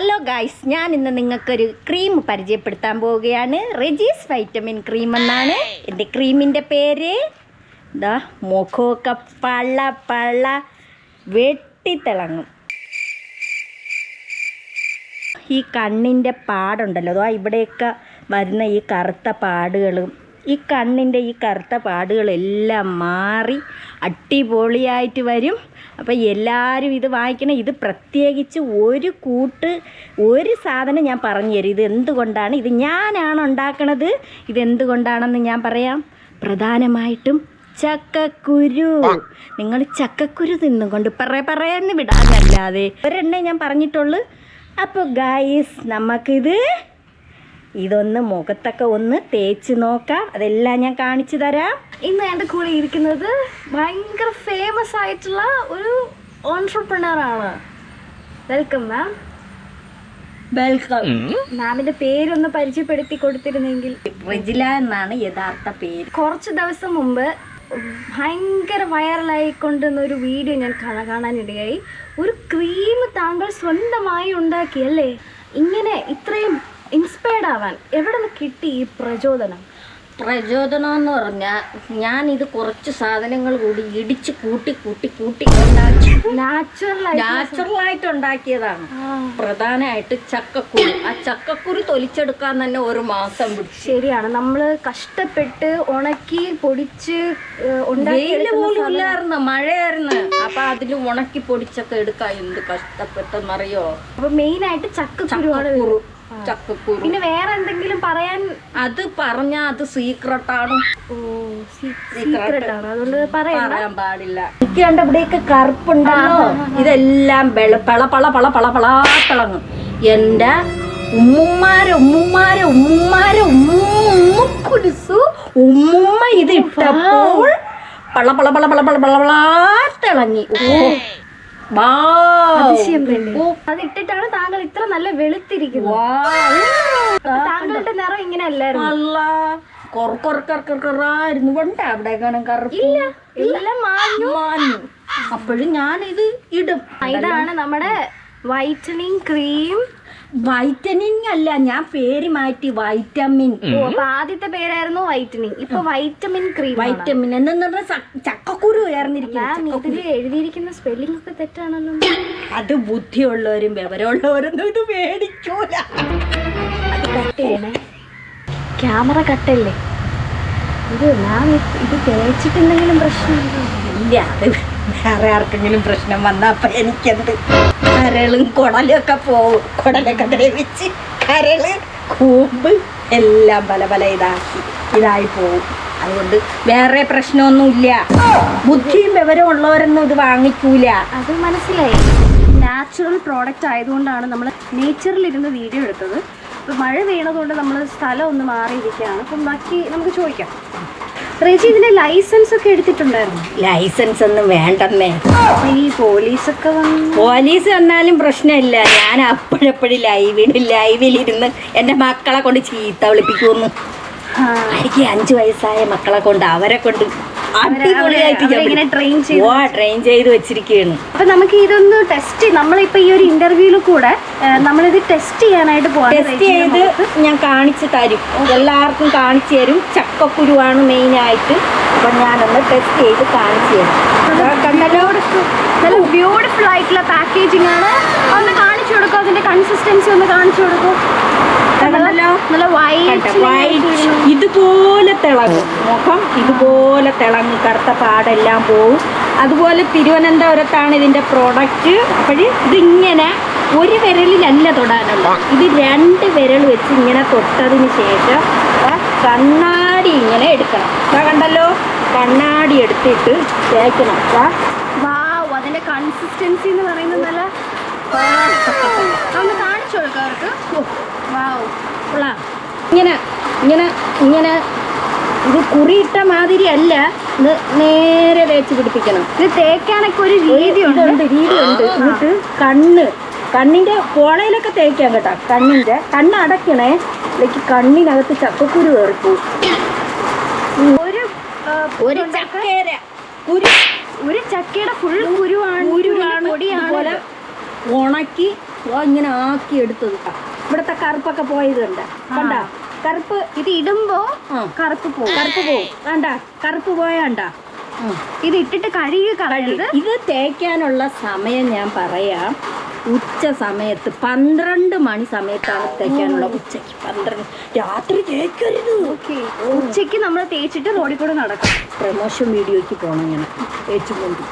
Hello guys ഞാൻ ഇന്ന് നിങ്ങൾക്കൊരു ക്രീം പരിചയപ്പെടുത്താൻ പോവുകയാണ്. റെജീസ് വൈറ്റമിൻ ക്രീം എന്നാണ്. എന്റെ ക്രീമിന്റെ പേര് എന്താ മുഖമൊക്കെ പള്ള പള്ള വെട്ടിത്തിളങ്ങും. ഈ കണ്ണിന്റെ പാടുണ്ടല്ലോ. അതോ ഇവിടെയൊക്കെ വരുന്ന ഈ കറുത്ത പാടുകളും ഈ കണ്ണിന്റെ ഈ കറുത്ത പാടുകളെല്ലാം മാറി അടിപൊളിയായിട്ട് വരും. അപ്പോൾ എല്ലാവരും ഇത് വായിക്കണം. ഇത് പ്രത്യേകിച്ച് ഒരു കൂട്ട് ഒരു സാധനം ഞാൻ പറഞ്ഞു തരും. ഇത് എന്തുകൊണ്ടാണ്? ഇത് ഞാനാണ് ഉണ്ടാക്കണത്. ഇതെന്തുകൊണ്ടാണെന്ന് ഞാൻ പറയാം. പ്രധാനമായിട്ടും ചക്കക്കുരു. നിങ്ങൾ ചക്കക്കുരു തിന്നുകൊണ്ട് പറ പറയാന്ന് വിടാനല്ലാതെ ഒരെണ്ണേ ഞാൻ പറഞ്ഞിട്ടുള്ളൂ. അപ്പോൾ ഗായ്സ് നമുക്കിത് ഇതൊന്ന് മുഖത്തൊക്കെ ഒന്ന് തേച്ച് നോക്കാം. അതെല്ലാം ഞാൻ കാണിച്ചു തരാം. ഇന്ന് എന്റെ കൂടെ ഇരിക്കുന്നത് ഭയങ്കര ഫേമസ് ആയിട്ടുള്ള ഒരു ഓൺട്രപ്രണർ ആണ്. വെൽക്കം മാം വെൽക്കം മാമിന്റെ പേരൊന്ന് പരിചയപ്പെടുത്തി കൊടുത്തിരുന്നെങ്കിൽ. റിജില എന്നാണ് യഥാർത്ഥ പേര്. കുറച്ച് ദിവസം മുമ്പ് ഭയങ്കര വൈറലായിക്കൊണ്ടിരുന്ന ഒരു വീഡിയോ ഞാൻ കാണാൻ കാണാനിടയായി. ഒരു ക്രീം താങ്കൾ സ്വന്തമായി ഉണ്ടാക്കി അല്ലേ ഇങ്ങനെ ഇത്രയും ഇൻസ്പയർഡ് ആവാൻ എവിടെ നിന്ന് കിട്ടി ഈ പ്രചോദനം? പ്രചോദനം എന്ന് പറഞ്ഞാൽ ഇത് കുറച്ച് സാധനങ്ങൾ കൂടി ഇടിച്ച് കൂട്ടി കൂട്ടി കൂട്ടി ഉണ്ടാക്കി നാച്ചുറൽ നാച്ചുറലായിട്ട് ഉണ്ടാക്കിയതാണ്. പ്രധാനമായിട്ട് ചക്കക്കുരു. ആ ചക്കക്കുരു തൊലിച്ചെടുക്കാൻ തന്നെ ഒരു മാസം പിടിച്ചു. ശരിയാണ്. നമ്മൾ കഷ്ടപ്പെട്ട് ഉണക്കി പൊടിച്ച് വെയിൽ പോലും ഇല്ലായിരുന്നു. മഴയായിരുന്നു. അപ്പൊ അതിൽ ഉണക്കി പൊടിച്ചൊക്കെ എടുക്കാൻ എന്ത് കഷ്ടപ്പെട്ടെന്നറിയോ? അപ്പൊ മെയിനായിട്ട് ചക്കക്കുരു. ചക്കക്കുരു. പിന്നെ വേറെ എന്തെങ്കിലും പറയാൻ? അത് പറഞ്ഞാ അത് സീക്രട്ടാണ് സീക്രട്ട് ആണ്. അതുകൊണ്ട് പറയാം പറയാൻ പാടില്ല. എനിക്ക് കണ്ട ഇവിടെയൊക്കെ കറുപ്പുണ്ടല്ലോ. ഇതെല്ലാം വെള പള പള പള പള പളാ തിളങ്ങും എന്റെ ഉമ്മുമാരെ ഉമ്മുമാരെ ഉമ്മുമാരെ ഉമ്മ ഉമ്മുമ്മ ഇത് ഇട്ടപ്പോൾ പള പള പള പള പള പള പളാ തിളങ്ങി ഓ. അതിശയം തന്നെ അത് ഇട്ടിട്ടാണ് താങ്കൾ ഇത്ര നല്ല വെളുത്തിരിക്കുന്നത്. താങ്കളുടെ നിറം ഇങ്ങനെ അല്ലായിരുന്നു അല്ല കൊറക്കൊറക്കൊറക്കൊറായിരുന്നു കൊണ്ട് അവിടെ കാണാൻ കറുപ്പ്? എല്ലാം മാഞ്ഞു. മാഞ്ഞു. അപ്പോഴും ഞാനിത് ഇടും. ഇതാണ് നമ്മുടെ വൈറ്റനിങ് ക്രീം. വൈറ്റനിങ് അല്ല ഞാൻ പേര് മാറ്റി വൈറ്റമിൻ. ഓ അപ്പൊ ആദ്യത്തെ പേരായിരുന്നു വൈറ്റമിൻ. ഇപ്പൊ വൈറ്റമിൻ ക്രീം വൈറ്റമിൻ എന്ന് പറഞ്ഞാൽ ചക്കക്കുരു എഴുതിയിരിക്കുന്ന സ്പെല്ലിംഗ് ഒക്കെ തെറ്റാണല്ലോ. അത് ബുദ്ധിയുള്ളവരും വിവരമുള്ളവരും ഇത് മേടിക്കൂല. അത് കട്ട് ചെയ്യണേ. ക്യാമറ കട്ടല്ലേ? ഇത് ഞാൻ ഇത് തേച്ചിട്ടുണ്ടെങ്കിലും പ്രശ്നമില്ല ഇല്ല അത് വേറെ ആർക്കെങ്കിലും പ്രശ്നം വന്നാ അപ്പൊ എനിക്കെന്ത് കരളും കുടലും ഒക്കെ പോവും. കുടലൊക്കെ ദ്രവിച്ച് കരൾ കൂമ്പ് എല്ലാം പല പല ഇതാക്കി ഇതായി പോവും. അതുകൊണ്ട് വേറെ പ്രശ്നമൊന്നുമില്ല. ബുദ്ധിയും വിവരം ഉള്ളവരൊന്നും ഇത് വാങ്ങിക്കൂല. അത് മനസ്സിലായി. നാച്ചുറൽ പ്രോഡക്റ്റ് ആയതുകൊണ്ടാണ് നമ്മൾ നേച്ചറിൽ ഇരുന്ന് വീഡിയോ എടുത്തത്. ഇപ്പം മഴ വീണതുകൊണ്ട് നമ്മൾ സ്ഥലം ഒന്ന് മാറിയിരിക്കുകയാണ്. അപ്പം ബാക്കി നമുക്ക് ചോദിക്കാം. റേജി ഇതിന്റെ ലൈസൻസ് ഒക്കെ എടുത്തിട്ടുണ്ടായിരുന്നു? ലൈസൻസ് ഒന്നും വേണ്ടെന്നേ. ഈ പോലീസൊക്കെ വന്ന് പോലീസ് വന്നാലും പ്രശ്നമില്ല. ഞാൻ അപ്പോഴപ്പോഴും ലൈവിൽ ലൈവിലിരുന്ന് എന്റെ മക്കളെ കൊണ്ട് ചീത്ത വിളിപ്പിക്കുന്നു എനിക്ക് അഞ്ചു വയസ്സായ മക്കളെ കൊണ്ട് അവരെ കൊണ്ട് അടിപൊളിയായിട്ട് train വിളിക്കും. ട്രെയിൻ ചെയ്ത് വെച്ചിരിക്കുകയാണ് അപ്പൊ നമുക്ക് ഇതൊന്ന് ടെസ്റ്റ് നമ്മളിപ്പോ ഈ ഒരു ഇന്റർവ്യൂവിൽ കൂടെ നമ്മളിത് ടെസ്റ്റ് ചെയ്യാനായിട്ട് പോവാണ്. ടെസ്റ്റ് ചെയ്ത് ഞാൻ കാണിച്ചു തരും. എല്ലാവർക്കും കാണിച്ചു തരും. ചക്കക്കുരുവാണ് മെയിനായിട്ട് അപ്പൊ ഞാനൊന്ന് ടെസ്റ്റ് ചെയ്ത് കാണിച്ചു തരും. കണ്ടല്ലോ? നല്ല ബ്യൂട്ടിഫുൾ ആയിട്ടുള്ള പാക്കേജിംഗ് ആണ്. ഒന്ന് കാണിച്ചു കൊടുക്കും അതിന്റെ കൺസിസ്റ്റൻസി ഒന്ന് കാണിച്ചു കൊടുക്കും. കണ്ടല്ലോ നല്ല വൈറ്റ്. ഇതുപോലെ തിളങ്ങും. മുഖം ഇതുപോലെ തിളങ്ങും. കറുത്ത പാടെല്ലാം പോവും. അതുപോലെ തിരുവനന്തപുരത്താണ് ഇതിന്റെ പ്രോഡക്റ്റ് അപ്പോൾ ഇതിങ്ങനെ ഒരു വിരലിലല്ല തൊടാനുള്ള ഇത് രണ്ട് വിരൽ വെച്ച് ഇങ്ങനെ തൊട്ടതിന് ശേഷം കണ്ണാടി ഇങ്ങനെ എടുക്കണം. കണ്ടല്ലോ? കണ്ണാടി എടുത്തിട്ട് തേക്കണം. അതിന്റെ കൺസിസ്റ്റൻസി എന്ന് പറയുന്നത് നല്ല ഒന്ന് കാണിച്ചു കൊടുക്കാം അവർക്ക്. വാവ് കൊള്ളാം. ഇങ്ങനെ ഇങ്ങനെ ഇങ്ങനെ ഇത് കുറിയിട്ട മാതിരി അല്ല. ഇത് നേരെ തേച്ച് പിടിപ്പിക്കണം. ഇത് തേക്കാനൊക്കെ ഒരു രീതി ഉണ്ട് രീതി ഉണ്ട് എന്നിട്ട് കണ്ണ്. കണ്ണിന്റെ കോളയിലൊക്കെ തേക്കാം കേട്ടോ. കണ്ണിന്റെ. കണ്ണ് അടയ്ക്കണേ. ഇതിലേക്ക് കണ്ണിനകത്ത് ചക്കക്കുരു കയറിപ്പോ ഒരു ഒരു ചക്കേര. കുരു. ഒരു ചക്കയുടെ ഫുൾ കുരുവാണ്. കുരുവാണ്. പൊടിയാണ്. ഉണക്കി ഇങ്ങനെ ആക്കി എടുത്തത് ഇവിടുത്തെ കറുപ്പൊക്കെ പോയത് കണ്ട? കണ്ട കറുപ്പ് ഇത് ഇടുമ്പോ കറുപ്പ് പോകും കറുപ്പ് പോകും കണ്ട? കറുപ്പ് പോയാണ്ട ഇത് ഇട്ടിട്ട് കഴുകി. കളയത് ഇത് തേക്കാനുള്ള സമയം ഞാൻ പറയാം. ഉച്ച സമയത്ത് പന്ത്രണ്ട് മണി സമയത്താണ് തേക്കാനുള്ള ഉച്ചയ്ക്ക്. പന്ത്രണ്ട് രാത്രി തേക്കരുത്. ഉച്ചയ്ക്ക് നമ്മൾ തേച്ചിട്ട് റോഡിൽ കൂടെ നടക്കാം പ്രമോഷൻ വീഡിയോയ്ക്ക് പോകണം ഇങ്ങനെ. തേച്ചും കൊണ്ട്.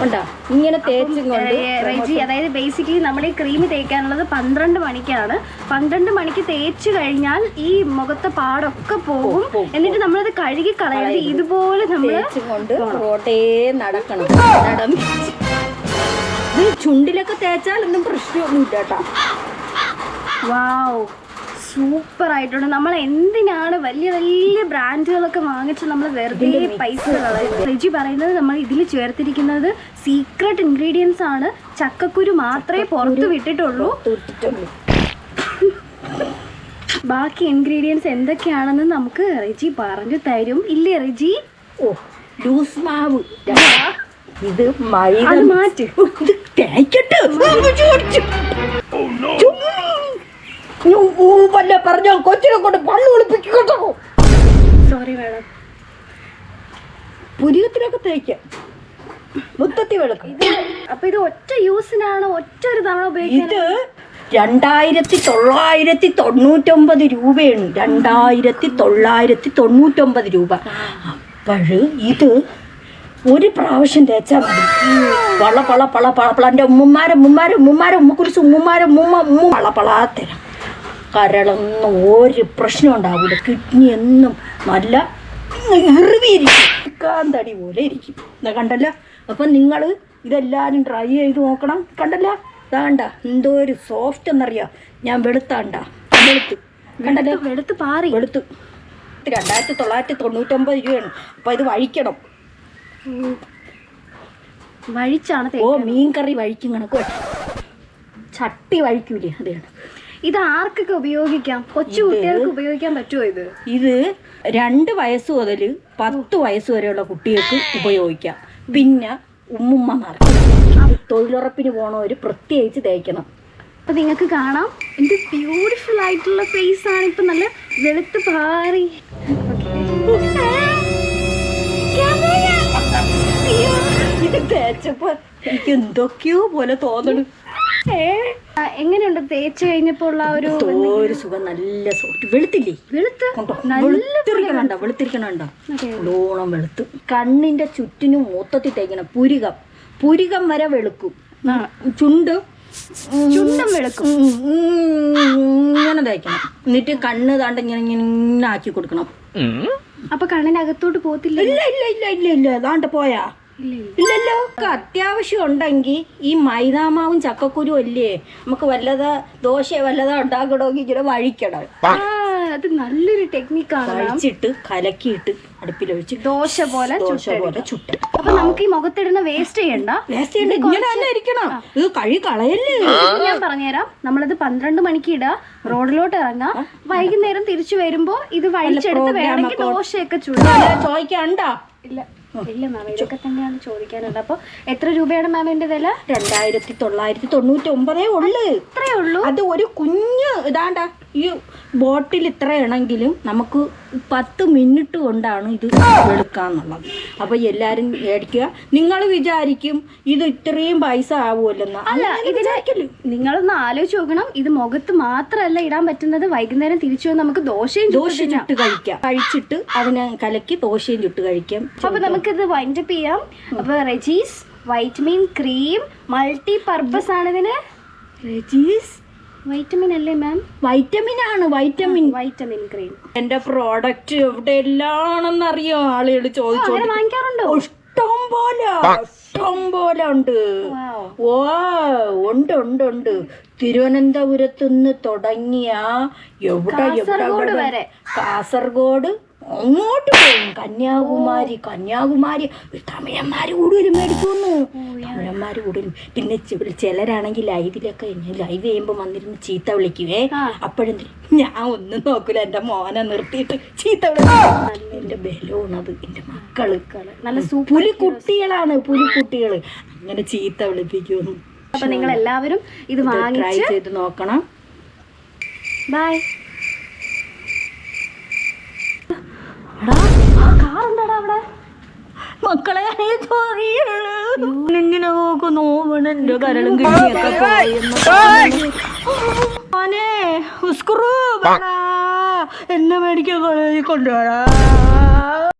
കണ്ടാ? ഇങ്ങനെ തേച്ചും കൊണ്ട് റെജി അതായത് ബേസിക്കലി നമ്മൾ ഈ ക്രീം തേക്കാനുള്ളത് പന്ത്രണ്ട് മണിക്കാണ്. പന്ത്രണ്ട് മണിക്ക് തേച്ചു കഴിഞ്ഞാൽ ഈ മുഖത്തെ പാടൊക്കെ പോകും. എന്നിട്ട് നമ്മളത് കഴുകി കളയാതെ ഇതുപോലെ നമ്മൾ കൊണ്ട് റോട്ടേ നടക്കണം. നടന്ന് ഇത് ചുണ്ടിലൊക്കെ തേച്ചാൽ ഒന്നും പ്രശ്നമൊന്നുമില്ല കേട്ടോ. വാവ് സൂപ്പർ ആയിട്ടുണ്ട്. നമ്മൾ എന്തിനാണ് വലിയ വലിയ ബ്രാൻഡുകളൊക്കെ വാങ്ങിച്ച് നമ്മൾ വെറുതെ പൈസ റെജി പറയുന്നത് നമ്മൾ ഇതിൽ ചേർത്തിരിക്കുന്നത് സീക്രട്ട് ഇൻഗ്രീഡിയൻസ് ആണ്. ചക്കക്കുരു മാത്രമേ പുറത്ത് വിട്ടിട്ടുള്ളൂ. ബാക്കി ഇൻഗ്രീഡിയൻസ് എന്തൊക്കെയാണെന്ന് നമുക്ക് റെജി പറഞ്ഞു തരും. ഇല്ലേ റെജി? ഓ ലൂസ് മാവ്. ഇത് അത് മാറ്റ്. ഇത് തേക്കട്ടെ. വല്ല പറഞ്ഞോ? കൊച്ചിനെ കൊണ്ട് പള്ളു കുളിപ്പിക്കട്ടോ സോറി മാഡം പുരികത്തിനൊക്കെ തേക്കാം. മുത്തത്തി വെളുക്കും. അപ്പൊ ഇത് ഒറ്റ യൂസിനാണ് ഒറ്റ ഒരു തവണ ഉപയോഗിക്കുന്നത് ഇത് രണ്ടായിരത്തി തൊള്ളായിരത്തി തൊണ്ണൂറ്റൊമ്പത് രൂപയാണ്. രണ്ടായിരത്തി തൊള്ളായിരത്തി തൊണ്ണൂറ്റൊമ്പത് രൂപ. അപ്പോഴ് ഇത് ഒരു പ്രാവശ്യം തേച്ചാൽ മതി. പള പള പള പള പള. എന്റെ ഉമ്മമാരെ ഉമ്മമാരെ ഉമ്മമാരെ ഉമ്മക്കുറിച്ച് ഉമ്മമാരെ ഉമ്മ ഉമ്മ പള പളാ തരാം. കരളൊന്നും ഒരു പ്രശ്നം ഉണ്ടാവില്ല കിഡ്നി എന്നും നല്ല ഇറുവിയിരിക്കും തടി പോലെ ഇരിക്കും. എന്നാ കണ്ടല്ല? അപ്പം നിങ്ങൾ ഇതെല്ലാവരും ട്രൈ ചെയ്ത് നോക്കണം. കണ്ടല്ല? ഇതാണ്ട എന്തോ ഒരു സോഫ്റ്റ് എന്നറിയാം? ഞാൻ വെളുത്താണ്ട വെളുത്ത്. കണ്ടല്ലോ? വെളുത്ത് പാറി. വെളുത്ത്. രണ്ടായിരത്തി തൊള്ളായിരത്തി തൊണ്ണൂറ്റൊമ്പത് രൂപയാണ്. അപ്പം ഇത് വഴിക്കണം. വഴിച്ചാണ് ഓ തേക്കുന്നത് മീൻ കറി വഴിക്കും കണക്ക് ചട്ടി വഴിക്കൂലേ അതെയാണ് ഇത് ആർക്കൊക്കെ ഉപയോഗിക്കാം? കൊച്ചു കുട്ടികൾക്ക് ഉപയോഗിക്കാൻ പറ്റുമോ ഇത്? ഇത് രണ്ട് വയസ്സ് മുതൽ പത്ത് വയസ്സ് വരെയുള്ള കുട്ടികൾക്ക് ഉപയോഗിക്കാം. പിന്നെ ഉമ്മുമ്മമാർക്ക് തൊഴിലുറപ്പിന് പോണവർ പ്രത്യേകിച്ച് തേക്കണം. അപ്പൊ നിങ്ങൾക്ക് കാണാം. എന്ത് ബ്യൂട്ടിഫുൾ ആയിട്ടുള്ള ഫേസ് ആണ്. ഇപ്പൊ നല്ല വെളുത്ത് പാറി. തേച്ചപ്പോ എനിക്ക് എന്തൊക്കെയോ പോലെ തോന്നണു. എങ്ങനെയുണ്ട് തേച്ച് കഴിഞ്ഞപ്പോ ഉള്ള ഒരു ഒരു സുഖം നല്ല സോഫ്റ്റ് വെളുത്തില്ലേ? വെളുത്ത്? കണ്ടോ? വെളുത്തിരിക്കണണ്ട? വെളുത്തിരിക്കണണ്ട? ലോണം വെളുത്ത്. കണ്ണിന്റെ ചുറ്റിനും മൊത്തത്തിൽ തേക്കണം. പുരികം. പുരികം വരെ വെളുക്കും. ചുണ്ട്. ചുണ്ടും വെളുക്കും. ഇങ്ങനെ തേക്കണം. എന്നിട്ട് കണ്ണ് താണ്ട് ഇങ്ങനെ ഇങ്ങനെ ആക്കി കൊടുക്കണം. അപ്പൊ കണ്ണിനകത്തോട്ട് പോത്തില്ല ഇല്ല ഇല്ല ഇല്ല ഇല്ല ഇല്ല. താണ്ട പോയാ. ഇല്ലല്ലോ. അത്യാവശ്യം ഉണ്ടെങ്കിൽ ഈ മൈദാമാവും ചക്കക്കുരു അല്ലേ? നമുക്ക് വല്ലത് ദോശ വല്ലതാ ഉണ്ടാക്കണമെങ്കിൽ ഇങ്ങനെ വഴിക്കണം. ആ അത് നല്ലൊരു ടെക്നിക്കാണ് കഴിച്ചിട്ട് കലക്കിയിട്ട് അടുപ്പിലൊഴിച്ച് ദോശ പോലെ ദോശ പോലെ ചുട്ട. അപ്പൊ നമുക്ക് ഈ മുഖത്തിടുന്ന വേസ്റ്റ് ചെയ്യണ്ട. വേസ്റ്റ് ചെയ്യണ്ട. ഇങ്ങനെ തന്നെ ഇരിക്കണം. ഇത് കഴി കളയല്ലേ? ഞാൻ പറഞ്ഞുതരാം. നമ്മളത് പന്ത്രണ്ട് മണിക്ക് ഇടുക റോഡിലോട്ട് ഇറങ്ങാം. വൈകുന്നേരം തിരിച്ചു വരുമ്പോ ഇത് വഴിച്ചെടുത്ത് വേണമെങ്കിൽ ദോശയൊക്കെ ചുടാം. ചോദിക്കണ്ട ഇല്ല. ഇല്ല മാം ഇതൊക്കെ തന്നെയാണ് ചോദിക്കാനുള്ളത്. അപ്പൊ എത്ര രൂപയാണ് മാം എന്റെ വില? രണ്ടായിരത്തി തൊള്ളായിരത്തി തൊണ്ണൂറ്റി ഒമ്പതേ ഉള്ളു. ഇത്രേ ഉള്ളൂ? അത് ഒരു കുഞ്ഞ് ഇതാണ്ട. ഈ ബോട്ടിൽ ഇത്ര ഇണെങ്കിലും നമുക്ക് പത്ത് മിനിറ്റ് കൊണ്ടാണ് ഇത് വെളുക്കാന്നുള്ളത് അപ്പോൾ എല്ലാരും മേടിക്കുക. നിങ്ങൾ വിചാരിക്കും ഇത് ഇത്രയും പൈസ ആവുമല്ലെന്ന്. അല്ല അങ്ങനെ ഇതിന് വിചാരിക്കല്ലേ? നിങ്ങളൊന്ന് ആലോചിച്ച് നോക്കണം. ഇത് മുഖത്ത് മാത്രമല്ല ഇടാൻ പറ്റുന്നത്. വൈകുന്നേരം തിരിച്ചു വന്ന് നമുക്ക് ദോശയും ദോശ ചുട്ട് കഴിക്കാം. കഴിച്ചിട്ട് അതിനെ കലക്കി ദോശയും ചുട്ട് കഴിക്കാം. അപ്പൊ നമുക്കിത് വൈൻഡപ്പ് ചെയ്യാം. അപ്പൊ Regis vitamin cream multi purpose ആണ് ഇതിന് റെജീസ് വൈറ്റമിൻ അല്ലേ മാം വൈറ്റമിൻ ആണ് വൈറ്റമിൻ വൈറ്റമിൻ ക്രീം എന്റെ പ്രോഡക്റ്റ് എവിടെ എല്ലാണെന്ന് അറിയോ ആളുകൾ ചോദിച്ചോ വാങ്ങിക്കാറുണ്ടോ? ഇഷ്ടം പോലെ ഇഷ്ടം പോലെ ഉണ്ട്. Wow. ഓ ഉണ്ട് ഉണ്ട് ഉണ്ട്. തിരുവനന്തപുരത്ത് നിന്ന് തുടങ്ങിയ എവിടെ എവിടെ കാസർഗോഡ് എവിടെ- വരെ. കാസർഗോഡ് അങ്ങോട്ട് പോകും കന്യാകുമാരി കന്യാകുമാരി. തമിഴന്മാര് കൂടുതലും മേടിക്കുന്നു തമിഴന്മാര് കൂടുതലും. പിന്നെ ചിലരാണെങ്കിൽ ലൈവിലൊക്കെ ലൈവ് ചെയ്യുമ്പോൾ വന്നിരുന്ന് ചീത്ത വിളിക്കുവേ. അപ്പോഴെന്ത് ഞാൻ ഒന്നും നോക്കൂല. എന്റെ മോനെ നിർത്തിയിട്ട് ചീത്ത വിളിക്കും എന്റെ ബലമാണത് എന്റെ മക്കൾ. നല്ല പുലി കുട്ടികളാണ് പുലി കുട്ടികൾ അങ്ങനെ ചീത്ത വിളിപ്പിക്കുന്നു. അപ്പൊ നിങ്ങൾ എല്ലാവരും ഇത് ട്രൈ വാങ്ങിച്ച് ചെയ്ത് നോക്കണം. ബൈ കാറുണ്ടടാ അവിടെ മക്കളെ ഇങ്ങനെ എന്റെ കരളും കിട്ടിയൊക്കെ ഉസ്കുറു. എന്നെ മേടിക്കാൻ കൊണ്ടുപോടാ